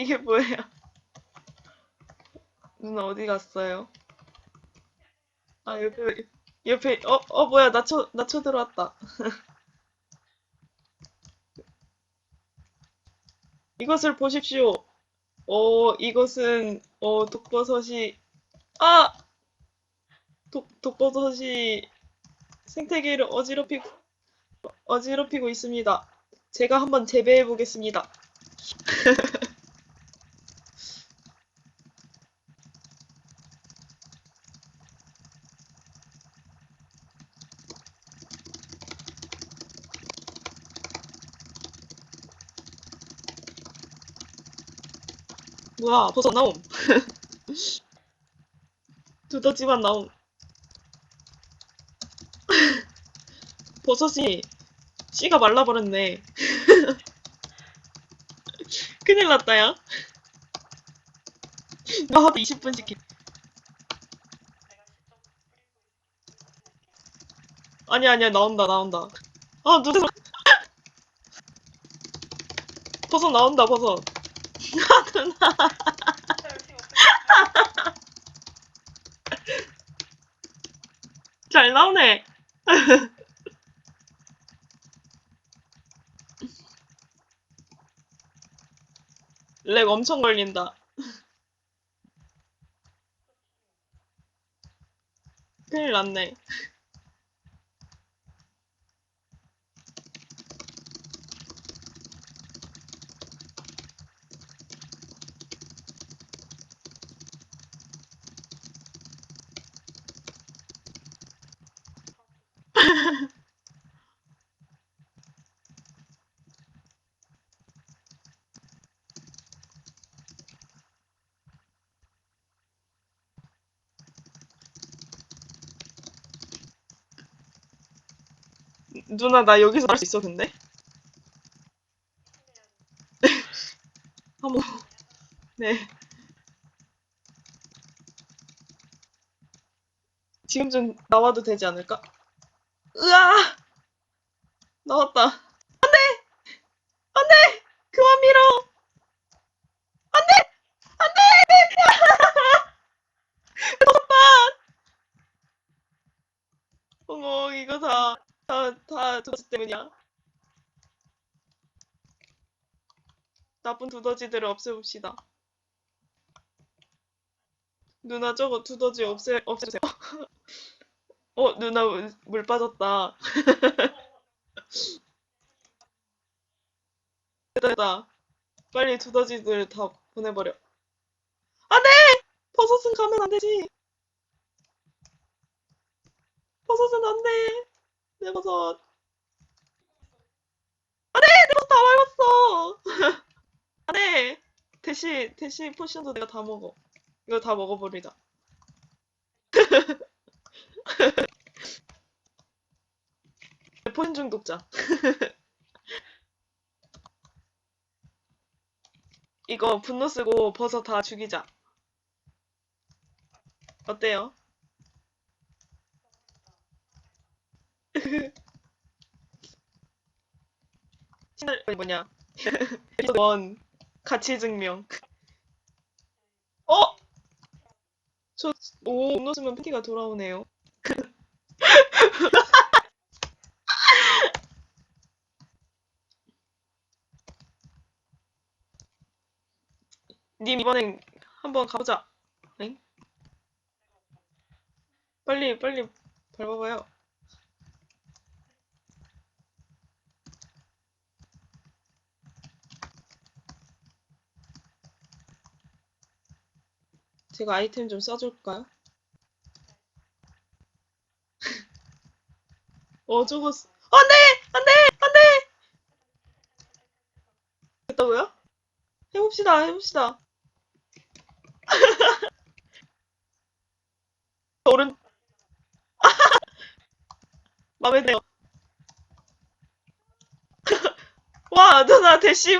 이게 뭐예요? 누나 어디 갔어요? 아 옆에 옆에 어어 뭐야 나쳐 나쳐 들어왔다. 이것을 보십시오. 어 이것은 어 독버섯이 아 독, 독버섯이 생태계를 어지럽히고 어지럽히고 있습니다. 제가 한번 재배해 보겠습니다. 뭐야, 버섯 나옴. 두더지만 나옴. 버섯이 씨가 말라버렸네. 큰일 났다, 야. 나 하도 20분씩 기... 아니야, 아니야, 나온다, 나온다. 아, 눈에서. 버섯 나온다, 버섯. 아, 누나. 잘 나오네. 렉 엄청 걸린다. 큰일 났네. 누나, 나 여기서 할 수 있어, 근데? 한번, 네. 지금 좀 나와도 되지 않을까? 으아! 나왔다. 안 돼! 안 돼! 그만 밀어! 안 돼! 안 돼! 터졌다! 어머, 이거 다, 두더지 때문이야. 나쁜 두더지들을 없애봅시다. 누나 저거 두더지 없애, 없애주세요. 어, 누나 물, 물 빠졌다. 됐다. 빨리 두더지들 다 보내버려. 안 돼! 버섯은 가면 안 되지. 버섯은 안 돼. 내 버섯. 안 돼! 내 버섯 다 밟았어! 안 돼! 대시, 대시 포션도 내가 다 먹어. 이거 다 먹어버리자. 포션 중독자. 이거 분노 쓰고 버섯 다 죽이자. 어때요? 아니 뭐냐 원. 가치 증명. 어? 저오 분노 쓰면 팬티가 돌아오네요. 님 이번엔 한번 가보자. 엥? 빨리 빨리 밟아봐요 제가 아이템 좀 써줄까요? 어 저거 쓰- 안돼! 안 돼! 안 돼! 됐다고요? 해봅시다 해봅시다. 오른 마음에 들어 와 누나 대시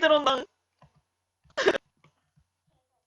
들어온다